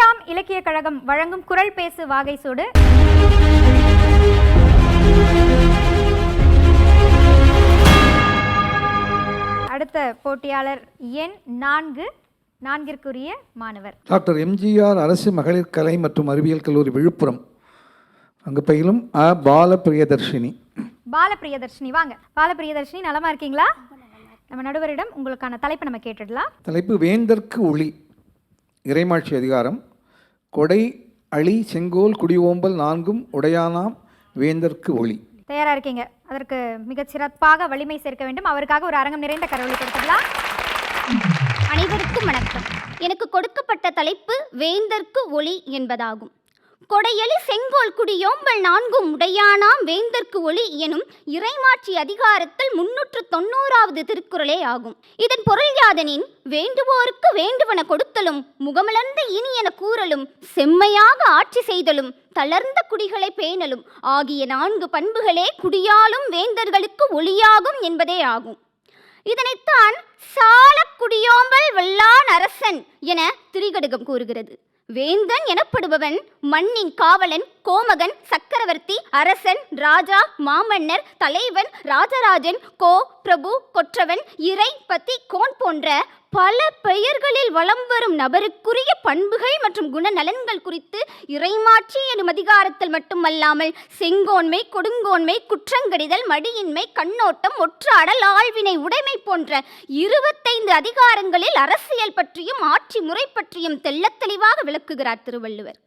ஸ்ரீராம் இலக்கிய கழகம் வழங்கும் குரல் பேசு வாகை சூடு. அடுத்த போட்டியாளர் எண் நான்கு நான்கிற்குரிய மாணவர். டாக்டர் எம்ஜிஆர் அரசு மகளிர் கலை மற்றும் அறிவியல் கல்லூரி விழுப்புரம். அங்கு பயிலும் அ பால பிரியதர்ஷினி பாலபிரியதர்ஷினி வாங்க. பாலபிரியதர்ஷினி நலமா இருக்கீங்களா? நம்ம நடுவரிடம் உங்களுக்கான தலைப்பை நம்ம கேட்டுடலாம். தலைப்பு வேந்தர்க்கு ஒளி இறைமாட்சி அதிகாரம் கொடை அழி செங்கோல் குடிஓம்பல் நான்கும் உடையானாம் வேந்தர்க்கு ஒளி. தயாரா இருக்கீங்க. அதற்கு மிகச் சிறப்பாக வலிமை சேர்க்க வேண்டும். அவருக்காக ஒரு அரங்கம் நிறைந்த கரவொலி கொடுத்துடலாம். அனைவருக்கும் வணக்கம். எனக்கு கொடுக்கப்பட்ட தலைப்பு வேந்தற்கு ஒளி என்பதாகும். கொடையலி செங்கோல் குடியோம்பல் நான்கும் உடையானாம் வேந்தர்க்கு ஒளி எனும் இறைமாட்சி அதிகாரத்தில் முன்னூற்று தொண்ணூறாவது திருக்குறளே ஆகும். இதன் பொருள் யாதனின்? வேண்டுவோருக்கு வேண்டுவன கொடுத்தலும் முகமலர்ந்த இனியன கூறலும் செம்மையாக ஆட்சி செய்தலும் தளர்ந்த குடிகளை பேணலும் ஆகிய நான்கு பண்புகளே குடியாலும் வேந்தர்களுக்கு ஒளியாகும் என்பதே ஆகும். இதனைத்தான் சாலக்குடியோம்பல் குடியோம்பல் வெள்ளான் அரசன் என திரிகடுகம் கூறுகிறது. வேந்தன் எனப்படுபவன் மண்ணின் காவலன் கோமகன் சக்கரவர்த்தி அரசன் ராஜா மாமன்னர் தலைவன் ராஜராஜன் கோ பிரபு கொற்றவன் இறை பத்தி கோன் போன்ற பல பெயர்களில் வலம் வரும் நபருக்குரிய பண்புகள் மற்றும் குணநலன்கள் குறித்து இறைமாட்சி எனும் அதிகாரத்தில் மட்டுமல்லாமல் செங்கோன்மை கொடுங்கோன்மை குற்றங்கடிதல் மடியின்மை கண்ணோட்டம் ஒற்றாடல் ஆழ்வினை உடைமை போன்ற இருபத்தைந்து அதிகாரங்களில் அரசியல் பற்றியும் ஆட்சி முறை பற்றியும் தெள்ளத் தெளிவாக விளக்குகிறார் திருவள்ளுவர்.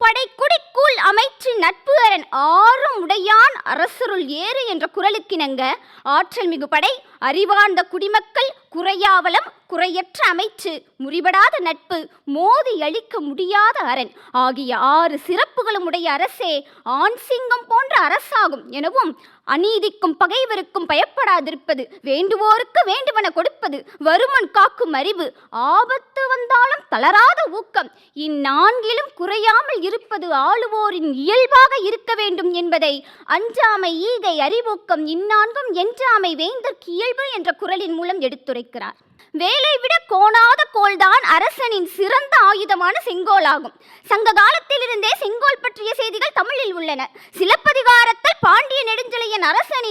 படைக்குடிக்குள் அமைச்சு நட்பு அரண் ஆறும் உடையான் அரசருள் ஏறு என்ற குரலுக்கிணங்க ஆற்றல் மிகு படை அறிவார்ந்த குடிமக்கள் குறையாவலம் குறையற்ற அமைச்சு முறிபடாத நட்பு மோதி அழிக்க முடியாத அரண். ஆகிய ஆறு சிறப்புகளும் உடைய அரசே ஆண் சிங்கம் போன்ற அரசாகும் எனவும் அநீதிக்கும் பகைவருக்கும் பயப்படாதிருப்பது வேண்டுவோருக்கு வேண்டுவன கொடுப்பது வருமன் காக்கும் அறிவு ஆபத்து வந்தாலும் தளராத ஊக்கம் இந்நான்கிலும் குறையாமல் இருப்பது ஆளுவோரின் இயல்பாக இருக்க வேண்டும் என்பதை அஞ்சாமை ஈகை அறிவூக்கம் இந்நான்கும் என்றாமை வேந்தற்கு இயல்பு என்ற குரலின் மூலம் எடுத்துரை கேட்கிறார். வேலை விட கோணாத கோல்தான் அரசனின் சிறந்த ஆயுதமான செங்கோல் ஆகும் சங்க காலத்திலிருந்தே செங்கோல் பற்றிய செய்திகள் தமிழில் உள்ளன. சிலப்பதிகாரத்தில் பாண்டிய நெடுஞ்செழியன்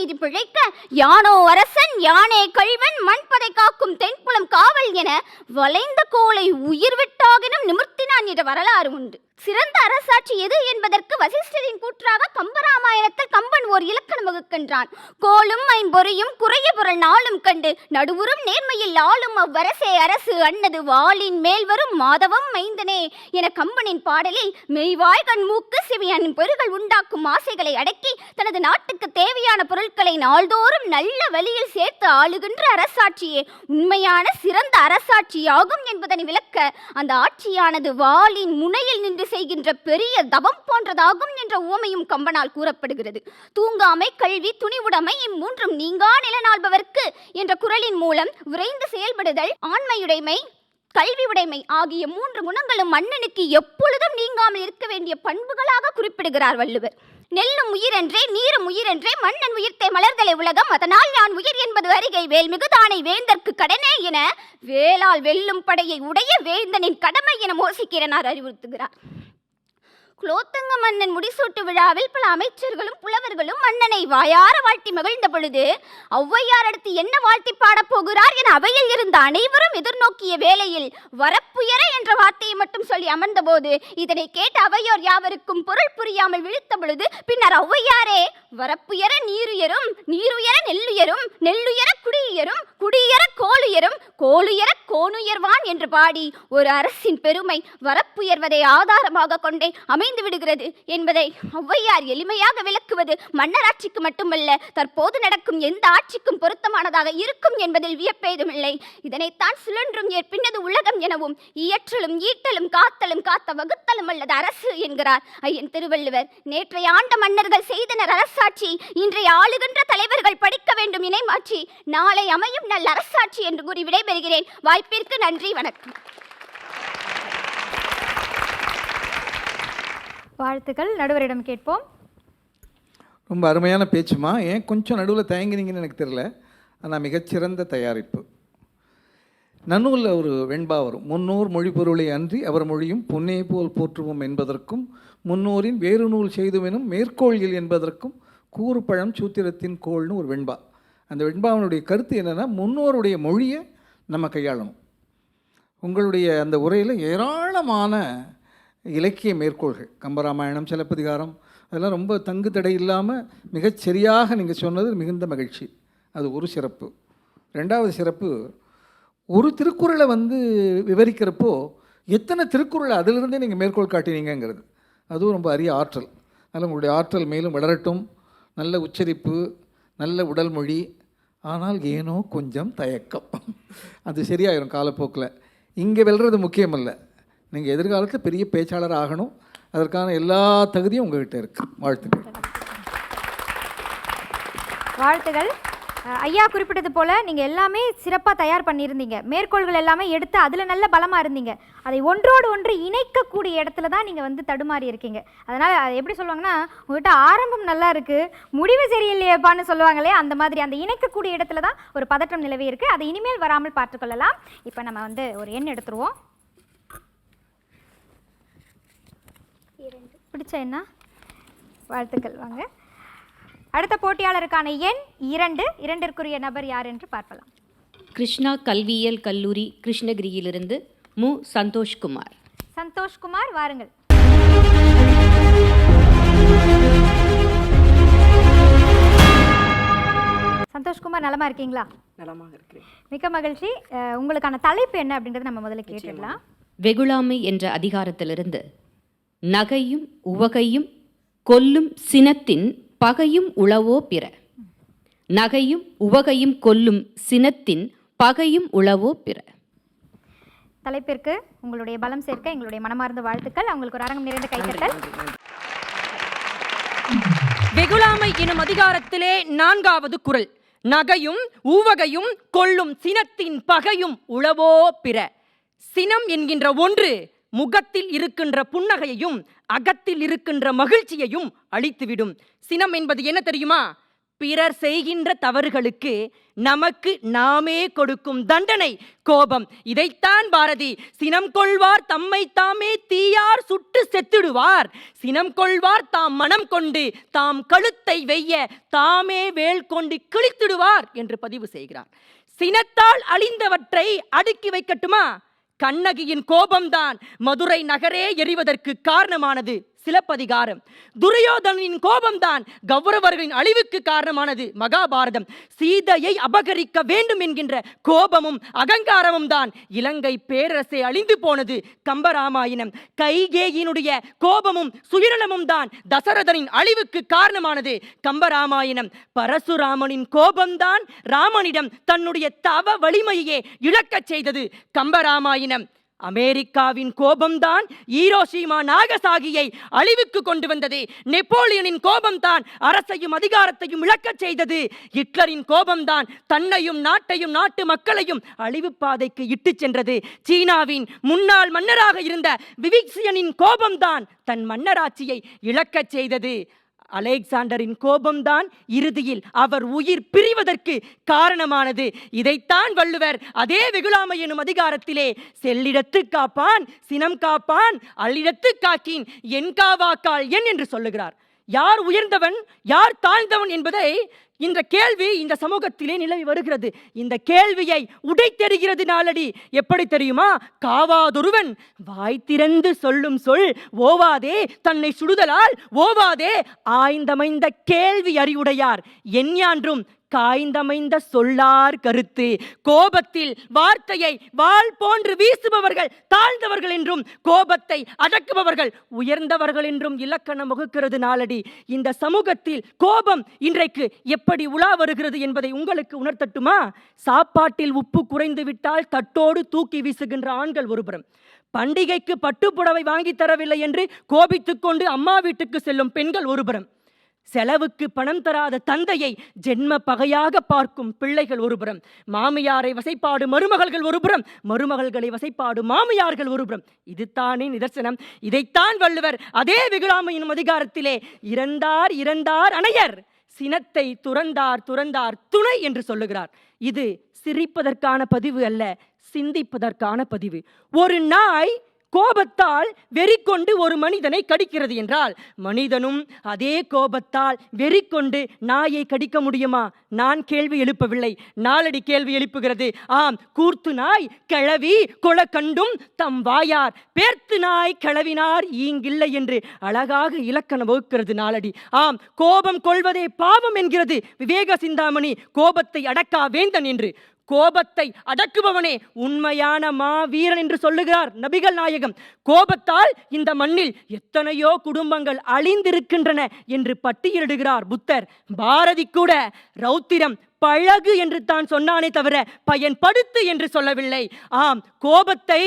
இது பிழைக்க யானோ அரசன் யானே கழிவன் மண்பதை காக்கும் தென்புலம் காவல் என வளைந்த கோலை உயிர் விட்டாகினும் நிமிர்த்தினான் என்ற வரலாறு உண்டு. சிறந்த அரசாட்சி எது என்பதற்கு வசிஷ்டரின் கூற்றாக கம்பராமாயணத்தில் கம்பன் ஓர் இலக்கணம் வகுக்கின்றான். கோலும் ஐம்பொறியும் குறைய பொருள் நாளும் கண்டு நடுவுறும் நேர்மையில் ஆளும் அவ்வரசே அரசு அன்னது வாளின் மேல் வரும் மாதவம் மைந்தனே என கம்பனின் பாடலில் மெய்வாய் கண் மூக்கு சிவியன் பொருள்கள் உண்டாக்கும் ஆசைகளை அடக்கி தனது நாட்டுக்கு தேவையான பொருட்களை நாள்தோறும் நல்ல வழியில் சேர்த்து ஆளுகின்ற அரசாட்சியே உண்மையான சிறந்த அரசாட்சியாகும் என்பதனை விளக்க அந்த ஆட்சியானது வாளின் முனையில் நின்று செய்கின்ற பெரிய தவம் போன்றதாகும் என்ற உவமையும் கம்பனால் கூறப்படுகிறது. தூங்காமை கல்வி துணிவுடைமை இம்மூன்றும் நீங்கா நிலநாள்பவர்க்கு என்ற குரலின் மூலம் விரைந்து செயல்படுதல் ஆண்மையுடைமை கல்வி உடைமை ஆகிய மூன்று குணங்களும் மன்னனுக்கு எப்பொழுதும் நீங்காமல் இருக்க வேண்டிய பண்புகளாக குறிப்பிடுகிறார் வள்ளுவர். நெல்லும் உயிரென்றே நீரும் உயிரென்றே மன்னன் உயிர்த்தை மலர்தலை உலகம். அதனால் நான் உயிர் என்பது அருகை வேல்மிகு தானை வேந்தற்கு கடனே என வேளால் வெல்லும் படையை உடைய வேந்தனின் கடமை என மோசிக்கிறனார் அறிவுறுத்துகிறார். குலோத்துங்க மன்னன் முடிசூட்டு விழாவில் பல அமைச்சர்களும் புலவர்களும் மன்னனை வாயார வாழ்த்தி மகிழ்ந்த பொழுது ஔவையார் அடுத்து என்ன வாழ்த்தி பாடப் போகிறார் என அவையில் இருந்த அனைவரும் எதிர்நோக்கிய வேளையில் வரப்புயர என்ற வார்த்தையை மட்டும் சொல்லி அமர்ந்தபோது இதனை கேட்ட அவையோர் யாவருக்கும் பொருள் புரியாமல் விழித்த பொழுது பின்னர் ஔவையாரே வரப்புயர நீருயரும் நீருயர நெல்லுயரும் நெல்லுயர குடியுயரும் குடியுயர கோளுயரும் கோளுயர கோணுயர்வான் என்று பாடி ஒரு அரசின் பெருமை வரப்புயர்வதை ஆதாரமாக கொண்டே அமைந்த விடுகிறது என்பதை ஔவையார் எளிமையாக விளக்குவது மன்னராட்சிக்கு மட்டுமல்ல தற்போது நடக்கும் எந்த ஆட்சிக்கும் பொருத்தமானதாக இருக்கும் என்பதில் வியப்பேதுமில்லை இதனைத்தான் சுழன்றும் ஏற்பின்னது உலகம் எனவும் இயற்றலும் ஈட்டலும் காத்தலும் காத்த வகுத்தலும் அல்லது அரசு என்கிறார் ஐயன் திருவள்ளுவர். நேற்றைய ஆண்ட மன்னர்கள் செய்தனர் அரசாட்சி இன்றைய ஆளுகின்ற தலைவர்கள் படிக்க வேண்டும் இணைமாட்சி நாளை அமையும் நல்ல அரசாட்சி என்று கூறி விடைபெறுகிறேன். வாய்ப்பிற்கு நன்றி வணக்கம். வாழ்த்துக்கள். நடுவரிடம் கேட்போம். ரொம்ப அருமையான பேச்சுமா. ஏன் கொஞ்சம் நடுவில் தயங்கினீங்கன்னு எனக்கு தெரில ஆனால் மிகச்சிறந்த தயாரிப்பு. நன்னூலில் ஒரு வெண்பா வரும். முன்னோர் மொழி பொருளை அன்றி அவர் மொழியும் பொன்னே போல் போற்றுவோம் என்பதற்கும் முன்னோரின் வேறு நூல் செய்துவெனும் மேற்கோள்கள் என்பதற்கும் கூறுபழம் சூத்திரத்தின் கோள்னு ஒரு வெண்பா. அந்த வெண்பாவினுடைய கருத்து என்னென்னா முன்னோருடைய மொழியை நம்ம கையாளணும். உங்களுடைய அந்த உரையில் ஏராளமான இலக்கிய மேற்கோள்கள். கம்பராமாயணம் சிலப்பதிகாரம் அதெல்லாம் ரொம்ப தங்கு தடை இல்லாமல் மிகச் சரியாக நீங்கள் சொன்னது மிகுந்த மகிழ்ச்சி. அது ஒரு சிறப்பு. ரெண்டாவது சிறப்பு ஒரு திருக்குறளை வந்து விவரிக்கிறப்போ எத்தனை திருக்குறளை அதிலிருந்தே நீங்கள் மேற்கோள் காட்டினீங்கங்கிறது. அதுவும் ரொம்ப அரிய ஆற்றல். அதனால் உங்களுடைய ஆற்றல் மேலும் வளரட்டும். நல்ல உச்சரிப்பு நல்ல உடல் மொழி ஆனால் ஏனோ கொஞ்சம் தயக்கம். அது சரியாயிரும் காலப்போக்கில். இங்கே வெல்றது முக்கியமல்ல. நீங்கள் எதிர்காலத்தில் பெரிய பேச்சாளர் ஆகணும். அதற்கான எல்லா தகுதியும் உங்ககிட்ட இருக்கு. வாழ்த்துக்கள். வாழ்த்துகள் ஐயா குறிப்பிட்டது போல நீங்கள் எல்லாமே சிறப்பாக தயார் பண்ணியிருந்தீங்க. மேற்கோள்கள் எல்லாமே எடுத்து அதில் நல்ல பலமாக இருந்தீங்க. அதை ஒன்றோடு ஒன்று இணைக்கக்கூடிய இடத்துல தான் நீங்கள் வந்து தடுமாறி இருக்கீங்க. அதனால் அது எப்படி சொல்லுவாங்கன்னா உங்கள்கிட்ட ஆரம்பம் நல்லா இருக்குது முடிவு சரியில்லையேப்பான்னு சொல்லுவாங்களே அந்த மாதிரி அந்த இணைக்கக்கூடிய இடத்துல தான் ஒரு பதற்றம் நிலவி இருக்கு அதை இனிமேல் வராமல் பார்த்துக்கொள்ளலாம் இப்போ நம்ம வந்து ஒரு எண் எடுத்துருவோம். பிடிச்ச என்ன? வாழ்த்துக்கள் வாங்க. அடுத்த போட்டியாளருக்கான எண் இரண்டு. இரண்டிற்குரிய நபர் யார் என்று பார்க்கலாம். கிருஷ்ணா கல்வியியல் கல்லூரி கிருஷ்ணகிரியிலிருந்து மு. சந்தோஷ்குமார். சந்தோஷ்குமார் வாருங்கள். சந்தோஷ்குமார் நலமா இருக்கீங்களா? நலமாக இருக்கிறேன். மிக்க மகிழ்ச்சி. அஹ், உங்களுக்கான தலைப்பு என்ன அப்படின்றத நம்ம முதல்ல கேட்டுடலாம். வெகுளாமை என்ற அதிகாரத்திலிருந்து நகையும் உவகையும் கொல்லும் சினத்தின் பகையும் உளவோ பிற. நகையும் உவகையும் கொல்லும் சினத்தின் பகையும் உளவோ பிற. தலைப்பிற்கு உங்களுடைய பலம் சேர்க்க எங்களுடைய மனமார்ந்த வாழ்த்துக்கள். அவங்களுக்கு ஒரு அரங்கம் நிறைந்த கைத்தட்டல். வெகுளாமை எனும் அதிகாரத்திலே நான்காவது குறள் நகையும் ஊவகையும் கொள்ளும் சினத்தின் பகையும் உளவோ பிற. சினம் என்கின்ற ஒன்று முகத்தில் இருக்கின்ற புன்னகையையும் அகத்தில் இருக்கின்ற மகிழ்ச்சியையும் அழித்துவிடும். சினம் என்பது என்ன தெரியுமா? பிறர் செய்கின்ற தவறுகளுக்கு நமக்கு நாமே கொடுக்கும் தண்டனை கோபம். இதைத்தான் பாரதி சினம் கொள்வார் தம்மை தாமே தீயார் சுட்டு செத்திடுவார். சினம் கொள்வார் தாம் மனம் கொண்டு தாம் கழுத்தை வெய்ய தாமே வேல் கொண்டு கிழித்திடுவார் என்று பதிவு செய்கிறார். சினத்தால் அழிந்தவற்றை அடுக்கி வைக்கட்டுமா? கண்ணகியின் கோபம்தான் மதுரை நகரே எரிவதற்கு காரணமானது. சிலப்பதிகாரம். துரியோதனின் கோபம்தான் கௌரவர்களின் அழிவுக்கு காரணமானது. மகாபாரதம். சீதையை அபகரிக்க வேண்டும் என்கின்ற கோபமும் அகங்காரமும் தான் இலங்கை பேரரசை அழிந்து போனது கம்பராமாயணம். கைகேயினுடைய கோபமும் சுயநலமும் தான் தசரதனின் அழிவுக்கு காரணமானது கம்பராமாயணம். பரசுராமனின் கோபம்தான் ராமனிடம் தன்னுடைய தவ வலிமையே இழக்கச் செய்தது கம்பராமாயணம். அமெரிக்காவின் கோபம்தான் ஈரோஷிமா நாகசாகியை அழிவுக்கு கொண்டு வந்தது. நெப்போலியனின் கோபம்தான் அரசையும் அதிகாரத்தையும் இழக்கச் செய்தது. ஹிட்லரின் கோபம்தான் தன்னையும் நாட்டையும் நாட்டு மக்களையும் அழிவு பாதைக்கு இட்டுச் சென்றது. சீனாவின் முன்னாள் மன்னராக இருந்த விவிக்சியனின் கோபம்தான் தன் மன்னராட்சியை இழக்கச் செய்தது. அலெக்சாண்டரின் கோபம்தான் இறுதியில் அவர் உயிர் பிரிவதற்கு காரணமானது. இதைத்தான் வள்ளுவர் அதே வெகுளாமை எனும் அதிகாரத்திலே செல்லிடத்து காப்பான் சினம் காப்பான் அல்லிடத்து காக்கின் என் காவாக்கால் என் என்று சொல்லுகிறார். யார் உயர்ந்தவன் யார் தாழ்ந்தவன் என்பதை இந்த கேள்வி இந்த சமூகத்திலே நிலவி வருகிறது. இந்த கேள்வியை உடைத்தெறிகிறது நாளடி. எப்படி தெரியுமா? காவாதொருவன் வாய் திறந்து சொல்லும் சொல் ஓவாதே தன்னை சுடுதலால் ஓவாதே ஆய்ந்தமைந்த கேள்வி அறிவுடையார். எஞ்ஞான்றும் காய்ந்தமைந்த சொல்லார் கருத்து. கோபத்தில் வார்த்தையை வாள் போன்று வீசுபவர்கள் தாழ்ந்தவர்கள் என்றும் கோபத்தை அடக்குபவர்கள் உயர்ந்தவர்கள் என்றும் இலக்கணம் வகுக்கிறது நாளடி. இந்த சமூகத்தில் கோபம் இன்றைக்கு எப்படி உலா வருகிறது என்பதை உங்களுக்கு உணர்த்தட்டுமா? சாப்பாட்டில் உப்பு குறைந்து விட்டால் தட்டோடு தூக்கி வீசுகின்ற ஆண்கள் ஒருபுறம். பண்டிகைக்கு பட்டுப்புடவை வாங்கி தரவில்லை என்று கோபித்துக்கொண்டு அம்மா வீட்டுக்கு செல்லும் பெண்கள் ஒருபுறம். செலவுக்கு பணம் தராத தந்தையை ஜென்ம பகையாக பார்க்கும் பிள்ளைகள் ஒருபுறம் மாமியாரை வசைப்பாடு மருமகள்கள் ஒருபுறம் மருமகள்களை வசைப்பாடு மாமியார்கள் ஒருபுறம். இதுதானே நிதர்சனம். இதைத்தான் வள்ளுவர் அதே வெகுளாமையின் அதிகாரத்திலே இறந்தார் இறந்தார் அணையர் சினத்தை துறந்தார் துறந்தார் துணை என்று சொல்லுகிறார். இது சிரிப்பதற்கான பதிவு அல்ல சிந்திப்பதற்கான பதிவு. ஒரு நாய் கோபத்தால் வெறி கொண்டு ஒரு மனிதனை கடிக்கிறது என்றால் மனிதனும் அதே கோபத்தால் வெறி கொண்டு நாயை கடிக்க முடியுமா? நான் கேள்வி எழுப்பவில்லை. நாளடி கேள்வி எழுப்புகிறது. ஆம் கூர்த்து நாய் கிழவி கொல கண்டும் தம் வாயார். பேர்த்து நாய் கிளவினார் ஈங்கில்லை என்று அழகாக இலக்கணம் வகுக்கிறது நாளடி. ஆம் கோபம் கொள்வதே பாவம் என்கிறது. விவேக சிந்தாமணி கோபத்தை அடக்கா வேந்தன் என்று கோபத்தை அடக்குபவனே உண்மையான மாவீரன் என்று சொல்லுகிறார் நபிகள் நாயகம். கோபத்தால் இந்த மண்ணில் எத்தனையோ குடும்பங்கள் அழிந்திருக்கின்றன என்று பட்டியலிடுகிறார் புத்தர். பாரதி கூட ரௌத்திரம் பழகு என்று தான் சொன்னானே தவிர பயன்படுத்து என்று சொல்லவில்லை. ஆம் கோபத்தை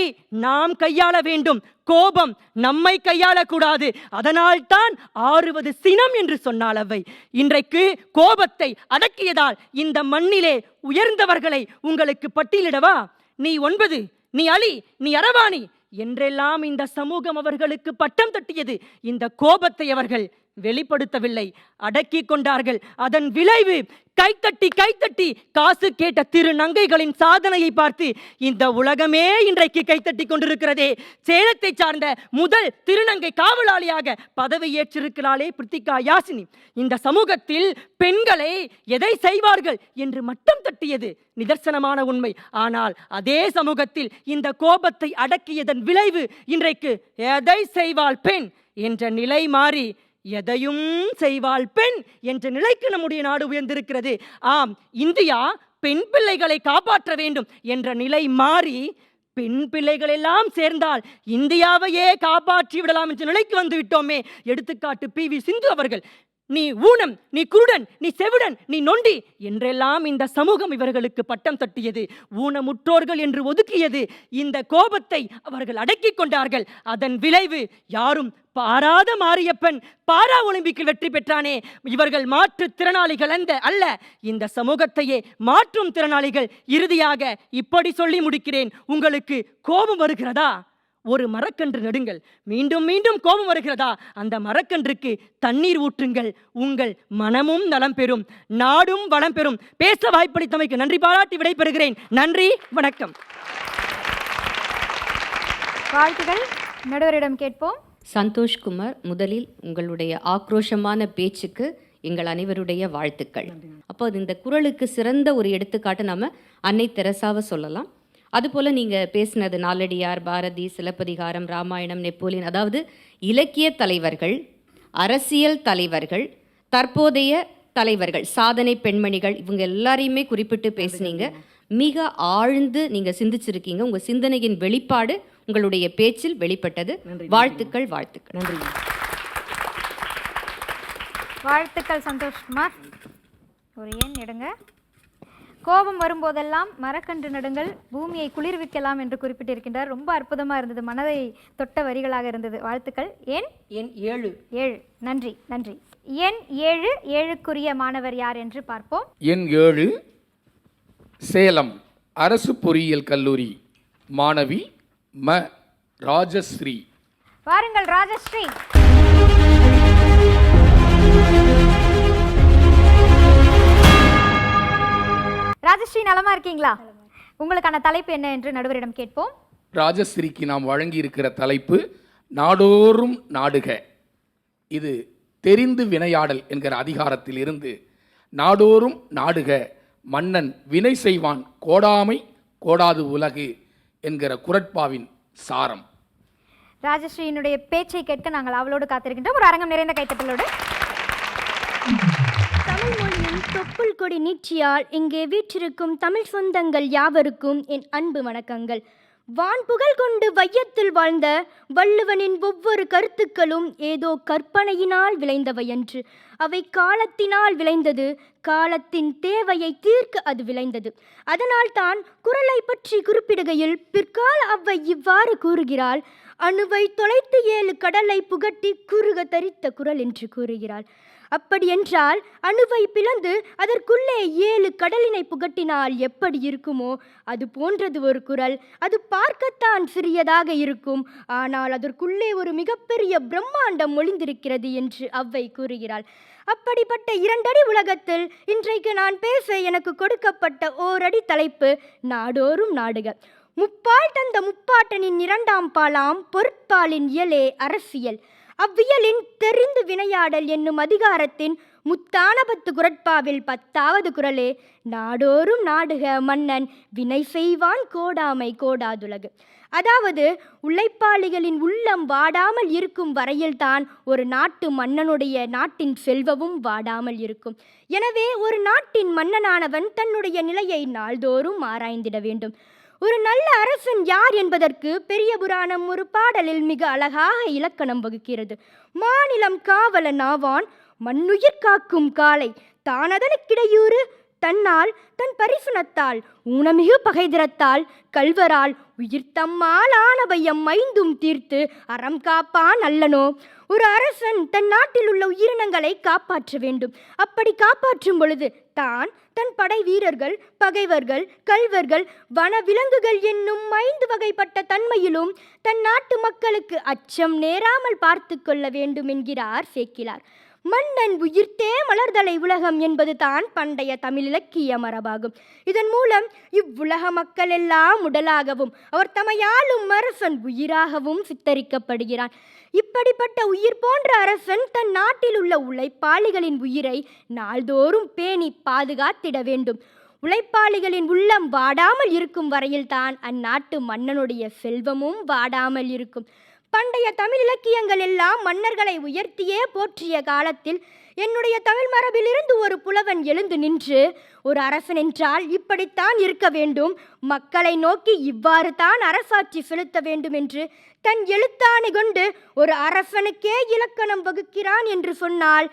நாம் கையாள வேண்டும். கோபம் நம்மை கையாளக்கூடாது. அதனால் தான் ஆறுவது சினம் என்று சொன்னால் அவை. இன்றைக்கு கோபத்தை அடக்கியதால் இந்த மண்ணிலே உயர்ந்தவர்களை உங்களுக்கு பட்டியலிடவா? நீ ஒன்பது நீ அலி நீ அரவாணி என்றெல்லாம் இந்த சமூகம் அவர்களுக்கு பட்டம் தட்டியது. இந்த கோபத்தை அவர்கள் வெளிப்படுத்தவில்லை. அடக்கி கொண்டார்கள். அதன் விளைவு கைத்தட்டி கைத்தட்டி காசு கேட்ட திரு நங்கைகளின் சாதனையை பார்த்து இந்த உலகமே இன்றைக்கு கைத்தட்டி கொண்டிருக்கிறதே. சேலத்தை சார்ந்த முதல் திருநங்கை காவலாளியாக பதவி ஏற்றிருக்கிறாளே பிரித்திகா யாசினி. இந்த சமூகத்தில் பெண்களை எதை செய்வார்கள் என்று மட்டம் தட்டியது நிதர்சனமான உண்மை. ஆனால் அதே சமூகத்தில் இந்த கோபத்தை அடக்கியதன் விளைவு இன்றைக்கு எதை செய்வாள் பெண் என்ற நிலை மாறி எதையும் செய்வாள் பெண் என்ற நிலைக்கு நம்முடைய நாடு உயர்ந்திருக்கிறது. ஆம் இந்தியா பெண் பிள்ளைகளை காப்பாற்ற வேண்டும் என்ற நிலை மாறி பெண் பிள்ளைகள் எல்லாம் சேர்ந்தால் இந்தியாவையே காப்பாற்றி விடலாம் என்ற நிலைக்கு வந்து விட்டோமே. எடுத்துக்காட்டு பி. வி. சிந்து அவர்கள் நீ ஊனம் நீ குருடன் நீ செவிடன் நீ நொண்டி என்றெல்லாம் இந்த சமூகம் இவர்களுக்கு பட்டம் தட்டியது. ஊனமுற்றோர்கள் என்று ஒதுக்கியது. இந்த கோபத்தை அவர்கள் அடக்கிக் கொண்டார்கள். அதன் விளைவு யாரும் பாராத மாரியப்பன் பாரா ஒலிம்பிக்கில் வெற்றி பெற்றானே. இவர்கள் மாற்றுத் திறனாளிகள் அந்த அல்ல. இந்த சமூகத்தையே மாற்றும் திறனாளிகள் இறுதியாக இப்படி சொல்லி முடிக்கிறேன். உங்களுக்கு கோபம் வருகிறதா? ஒரு மரக்கன்று நடுங்கள். மீண்டும் மீண்டும் கோபம் வருகிறதா? அந்த மரக்கன்றுக்கு தண்ணீர் ஊற்றுங்கள். உங்கள் மனமும் நலம் பெறும். நாடும் வளம் பெறும். பேச வாய்ப்பளித்தமைக்கு நன்றி பாராட்டி விடைபெறுகிறேன். நன்றி வணக்கம். வாழ்த்துகள். நடுவரிடம் கேட்போம். சந்தோஷ்குமார் முதலில் உங்களுடைய ஆக்ரோஷமான பேச்சுக்கு எங்கள் அனைவருடைய வாழ்த்துக்கள். அப்போ அது இந்த குரலுக்கு சிறந்த ஒரு எடுத்துக்காட்டு நாம் அன்னை தெரசாவை சொல்லலாம். அதுபோல் நீங்கள் பேசினது நாலடியார் பாரதி சிலப்பதிகாரம் ராமாயணம் நெப்போலியன் அதாவது இலக்கிய தலைவர்கள் அரசியல் தலைவர்கள் தற்போதைய தலைவர்கள் சாதனை பெண்மணிகள் இவங்க எல்லாரையுமே குறிப்பிட்டு பேசுனீங்க. மிக ஆழ்ந்து நீங்கள் சிந்திச்சிருக்கீங்க. உங்கள் சிந்தனையின் வெளிப்பாடு உங்களுடைய பேச்சில் வெளிப்பட்டது. வாழ்த்துக்கள் வாழ்த்துக்கள். நன்றி. வாழ்த்துக்கள் சந்தோஷ்குமார் ஒரு எண் எடுங்க. கோபம் வரும்போதெல்லாம் மரக்கன்று நடுங்கள் பூமியை குளிர்விக்கலாம் என்று குறிப்பிட்டிருக்கின்றார். ரொம்ப அற்புதமாக இருந்தது. மனதை தொட்ட வரிகளாக இருந்தது. வாழ்த்துக்கள். எண்? என் ஏழு. ஏழு. நன்றி நன்றி. எண் ஏழு ஏழுக்குரிய மாணவர் யார் என்று பார்ப்போம். எண் ஏழு சேலம் அரசு பொறியியல் கல்லூரி மாணவி ம ராஜஸ்ரீ. வாருங்கள் ராஜஸ்ரீ. ராஜஸ்ரீ நலமா இருக்கீங்களா? உங்களுக்கான தலைப்பு என்ன என்று நடுவரிடம் கேட்போம். ராஜஸ்ரீக்கு நாம் வழங்கியிருக்கிற தலைப்பு நாடோறும் நாடுக. இது தெரிந்து வினையாடல் என்கிற அதிகாரத்தில் இருந்து நாடோறும் நாடுக மன்னன் வினை செய்வான் கோடாமை கோடாது உலகு என்கிற குரட்பாவின் சாரம். ராஜஸ்ரீயினுடைய பேச்சை கேட்க நாங்கள் அவளோடு காத்திருக்கின்றோம். ஒரு அரங்கம் நிறைந்த கைத்தட்டலோடு. தமிழ் மொழியின் தொப்புள் கொடி நீட்சியால் இங்கே வீற்றிருக்கும் தமிழ் சொந்தங்கள் யாவருக்கும் என் அன்பு வணக்கங்கள். வான்புகழ் கொண்டு வையத்தில் வாழ்ந்த வள்ளுவனின் ஒவ்வொரு கருத்துக்களும் ஏதோ கற்பனையினால் விளைந்தவை என்று. அவை காலத்தினால் விளைந்தது காலத்தின் தேவையை தீர்க்க அது விளைந்தது. அதனால் தான் குரலை பற்றி குறிப்பிடுகையில் பிற்கால அவ்வை இவ்வாறு கூறுகிறாள் அணுவை தொலைத்து ஏழு கடலை புகட்டி குறுக தரித்த குரல் என்று கூறுகிறாள். அப்படியென்றால் அணுவை பிளந்து அதற்குள்ளே ஏழு கடலினை புகட்டினால் எப்படி இருக்குமோ அது போன்றது ஒரு குரல். அது பார்க்கத்தான் சிறியதாக இருக்கும். ஆனால் அதற்குள்ளே ஒரு மிகப்பெரிய பிரம்மாண்டம் ஒளிந்திருக்கிறது என்று அவ்வை கூறுகிறாள். அப்படிப்பட்ட இரண்டடி உலகத்தில் இன்றைக்கு நான் பேச எனக்கு கொடுக்கப்பட்ட ஓரடி தலைப்பு நாடோறும் நாடுகள். முப்பால் தந்த முப்பாட்டனின் இரண்டாம் பாலாம் பொருட்பாலின் இயலே அரசியல். அவ்வியலின் தெரிந்து வினையாடல் என்னும் அதிகாரத்தின் முத்தான பத்து குரட்பாவில் பத்தாவது குரலே நாடோறும் நாடுக மன்னன் வினை செய்வான் கோடாமை கோடாதுலகு. அதாவது உழைப்பாளிகளின் உள்ளம் வாடாமல் இருக்கும் வரையில்தான் ஒரு நாட்டு மன்னனுடைய நாட்டின் செல்வமும் வாடாமல் இருக்கும். எனவே ஒரு நாட்டின் மன்னனானவன் தன்னுடைய நிலையை நாள்தோறும் ஆராய்ந்திட வேண்டும். ஒரு நல்ல அரசன் யார் என்பதற்கு பெரிய புராணம் ஒரு பாடலில் மிக அழகாக இலக்கணம் வகுக்கிறது. மாநிலம் காவலன் ஆவான் மண்ணுயிர் காக்கும் காலை தானதனுக்கிடையூறு தன்னால் தன் பரிசுனத்தால் ஊனமிகு பகைதிரத்தால் கல்வரால் உயிர் தம்மால் ஆனபயம் மைந்தும் தீர்த்து அறம் காப்பான் அல்லனோ ஒரு அரசன் தன் நாட்டில் உள்ள உயிரினங்களை காப்பாற்ற வேண்டும். அப்படி காப்பாற்றும் பொழுது தான் தன் படை வீரர்கள் பகைவர்கள் கல்வர்கள் வன விலங்குகள் என்னும் ஐந்து வகைப்பட்ட தன்மையிலும் தன் நாட்டு மக்களுக்கு அச்சம் நேராமல் பார்த்து கொள்ள வேண்டும் என்கிறார் சேக்கிலார். மன்னன் உயிர்த்தே மலர்தலை உலகம் என்பது தான் பண்டைய தமிழ் இலக்கிய மரபாகும். இதன் மூலம் இவ்வுலக மக்கள் எல்லாம் உடலாகவும் அவர் தமையாளும் அரசன் உயிராகவும் சித்தரிக்கப்படுகிறான். இப்படிப்பட்ட உயிர் போன்ற அரசன் தன் நாட்டில் உள்ள உழைப்பாளிகளின் உயிரை நாள்தோறும் பேணி பாதுகாத்திட வேண்டும். உழைப்பாளிகளின் உள்ளம் வாடாமல் இருக்கும் வரையில்தான் அந்நாட்டு மன்னனுடைய செல்வமும் வாடாமல் இருக்கும். பண்டைய தமிழ் இலக்கியங்கள் எல்லாம் மன்னர்களை உயர்த்தியே போற்றிய காலத்தில் என்னுடைய தமிழ் மரபிலிருந்து ஒரு புலவன் எழுந்து நின்று ஒரு அரசன் என்றால் இப்படித்தான் இருக்க வேண்டும். மக்களை நோக்கி இவ்வாறு தான் அரசாட்சி செலுத்த வேண்டும் என்று தன் எழுத்தாணி கொண்டு ஒரு அரசனுக்கே இலக்கணம் வகுக்கிறான் என்று சொன்னால்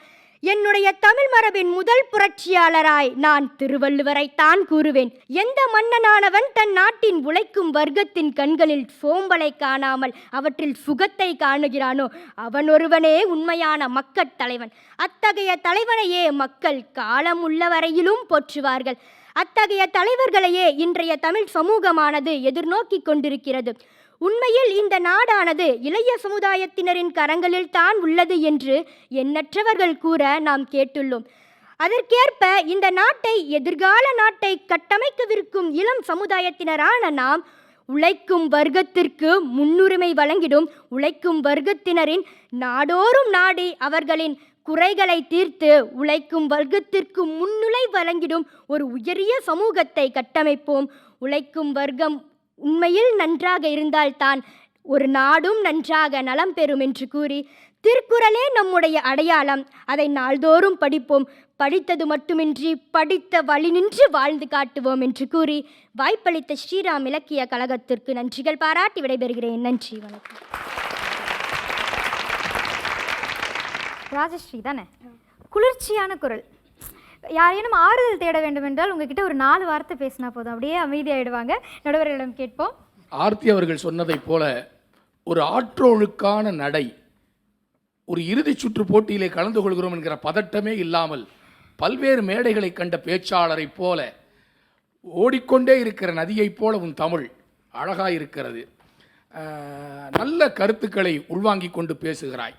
என்னுடைய தமிழ் மரபின் முதல் புரட்சியாளராய் நான் திருவள்ளுவரைத்தான் கூறுவேன். எந்த மன்னனானவன் தன் நாட்டின் உழைக்கும் வர்க்கத்தின் கண்களில் சோம்பலை காணாமல் அவற்றில் சுகத்தை காணுகிறானோ அவன் ஒருவனே உண்மையான மக்கட் தலைவன். அத்தகைய தலைவனையே மக்கள் காலம் உள்ளவரையிலும் போற்றுவார்கள். அத்தகைய தலைவர்களையே இன்றைய தமிழ் சமூகமானது எதிர்நோக்கி கொண்டிருக்கிறது. உண்மையில் இந்த நாடானது இளைய சமுதாயத்தினரின் கரங்களில் தான் உள்ளது என்று எண்ணற்றவர்கள் கூற நாம் கேட்டுள்ளோம். அதற்கேற்ப இந்த நாட்டை எதிர்கால நாட்டை கட்டமைக்கவிருக்கும் இளம் சமுதாயத்தினரான நாம் உழைக்கும் வர்க்கத்திற்கு முன்னுரிமை வழங்கிடும் உழைக்கும் வர்க்கத்தினரின் நாடோறும் நாடி அவர்களின் குறைகளை தீர்த்து உழைக்கும் வர்க்கத்திற்கு முன்னுரை வழங்கிடும் ஒரு உயரிய சமூகத்தை கட்டமைப்போம். உழைக்கும் வர்க்கம் உண்மையில் நன்றாக இருந்தால்தான் ஒரு நாடும் நன்றாக நலம் பெறும் என்று கூறி திருக்குறளே நம்முடைய அடையாளம். அதை நாள்தோறும் படிப்போம். படித்தது மட்டுமின்றி படித்த வழி நின்று வாழ்ந்து காட்டுவோம் என்று கூறி வாய்ப்பளித்த ஸ்ரீராம் இலக்கிய கழகத்திற்கு நன்றிகள் பாராட்டி விடைபெறுகிறேன். நன்றி வணக்கம். ராஜஸ்ரீ தானே? குளிர்ச்சியான குரல். யாரேனும் ஆறுதல் தேட வேண்டும் என்றால் உங்ககிட்ட ஒரு நாலு வார்த்தை பேசினா போதும். அப்படியே அமைதியாயிடுவாங்க. நடுவர்களிடம் கேட்போம். ஆர்த்தி அவர்கள் சொன்னதைப் போல ஒரு ஆற்றோழுக்கான நடை ஒரு இறுதிச் சுற்று போட்டியிலே கலந்து கொள்கிறோம் என்கிற பதட்டமே இல்லாமல் பல்வேறு மேடைகளை கண்ட பேச்சாளரைப் போல ஓடிக்கொண்டே இருக்கிற நதியைப் போல உன் தமிழ் அழகாக இருக்கிறது நல்ல கருத்துக்களை உள்வாங்கிக் கொண்டு பேசுகிறாய்.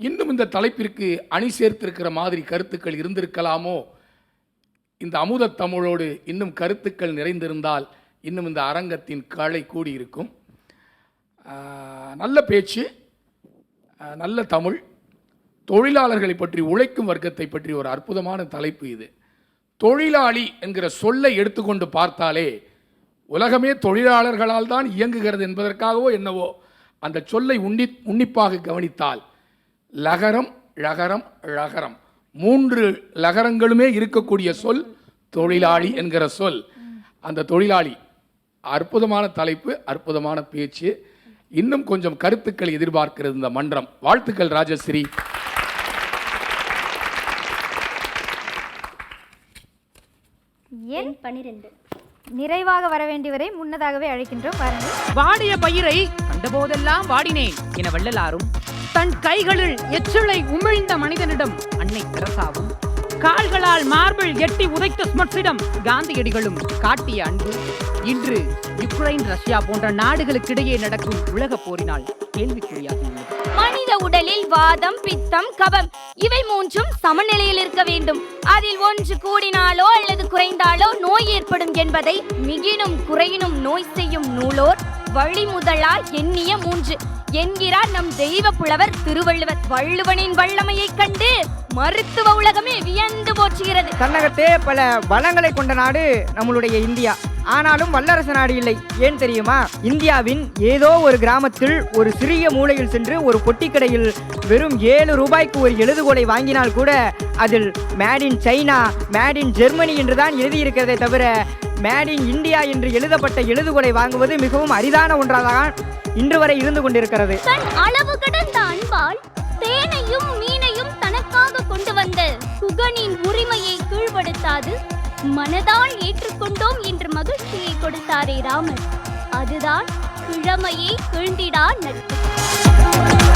இன்னும் இந்த தலைப்பிற்கு அணி சேர்த்திருக்கிற மாதிரி கருத்துக்கள் இருந்திருக்கலாமோ? இந்த அமுத தமிழோடு இன்னும் கருத்துக்கள் நிறைந்திருந்தால் இன்னும் இந்த அரங்கத்தின் களை கூடியிருக்கும். நல்ல பேச்சு நல்ல தமிழ் தொழிலாளர்களை பற்றி உழைக்கும் வர்க்கத்தை பற்றி ஒரு அற்புதமான தலைப்பு இது. தொழிலாளி என்கிற சொல்லை எடுத்துக்கொண்டு பார்த்தாலே உலகமே தொழிலாளர்களால் தான் இயங்குகிறது என்பதற்காகவோ என்னவோ அந்த சொல்லை உன்னி உன்னிப்பாக கவனித்தால் லகரம் ழகரம் ழகரம் மூன்று லகரங்களுமே இருக்கக்கூடிய சொல் தொழிலாளி என்கிற சொல். அந்த தொழிலாளி அற்புதமான தலைப்பு அற்புதமான பேச்சு. இன்னும் கொஞ்சம் கருத்துக்கள் எதிர்பார்க்கிறது இந்த மன்றம். வாழ்த்துக்கள் ராஜஸ்ரீ. ஏன் பனிரெண்டு. நிறைவாக வர வேண்டியவரை முன்னதாகவே அழைக்கின்றோம். வாடிய பயிரை கண்டபோதெல்லாம் வாடினேன் என வள்ளலாரும் தன் கைகளில் எச்சிலை உமிழ்ந்த மனிதனிடம் அன்னை தெரசாவும் கால்களால் மார்பிள் எட்டி உதைத்த ஸ்மட்ஸிடம் காந்தியடிகளும் காட்டிய அன்பு. இன்று யுக்ரைன் ரஷ்யா போன்ற நாடுகளுக்கிடையே நடக்கும் உலக போரினால் கேள்விக்குறியாகியுள்ளது மனித உடலில் வாதம் பித்தம் கபம் இவை மூன்றும் சமநிலையில் இருக்க வேண்டும். அதில் ஒன்று கூடினாலோ அல்லது குறைந்தாலோ நோய் ஏற்படும் என்பதை மிகினும் குறையினும் நோய் செய்யும் நூலோர் வழிமுதலா எண்ணிய மூன்று. என்கிறார் நம் தெய்வ புலவர் திருவள்ளுவர் வள்ளுவனின் வல்லமையைக் கண்டு மருத்துவ உலகமே வியந்து போற்றுகிறது. தன்னகத்தே பல வளங்களை கொண்ட நாடு நம்மளுடைய இந்தியா. ஆனாலும் வல்லரசு நாடு இல்லை. ஏன் தெரியுமா? இந்தியாவின் ஏதோ ஒரு கிராமத்தில் ஒரு சிறிய மூலையில் சென்று ஒரு பொட்டிக்கடையில் வெறும் ஏழு ரூபாய்க்கு ஒரு எழுதுகோலை வாங்கினால் கூட அதில் made in China made in Germany என்றுதான் எழுதியிருக்கிறதே தவிர மேட் இன் இந்தியா என்று எழுதப்பட்ட எழுதுகோலை வாங்குவது மிகவும் அரிதான ஒன்றாக இன்று வரை இருந்து கொண்டிருக்கிறது. தன் அளவு கடந்த அன்பால் தேனையும் மீனையும் தனக்காக கொண்டு வந்த குகனின் உரிமையை கீழ்ப்படுத்தாது மனதால் ஏற்றுக்கொண்டோம் என்று மகிழ்ச்சியை கொடுத்தாரே ராமன். அதுதான் கிழமையை கீழ்ந்திடா நட்பு.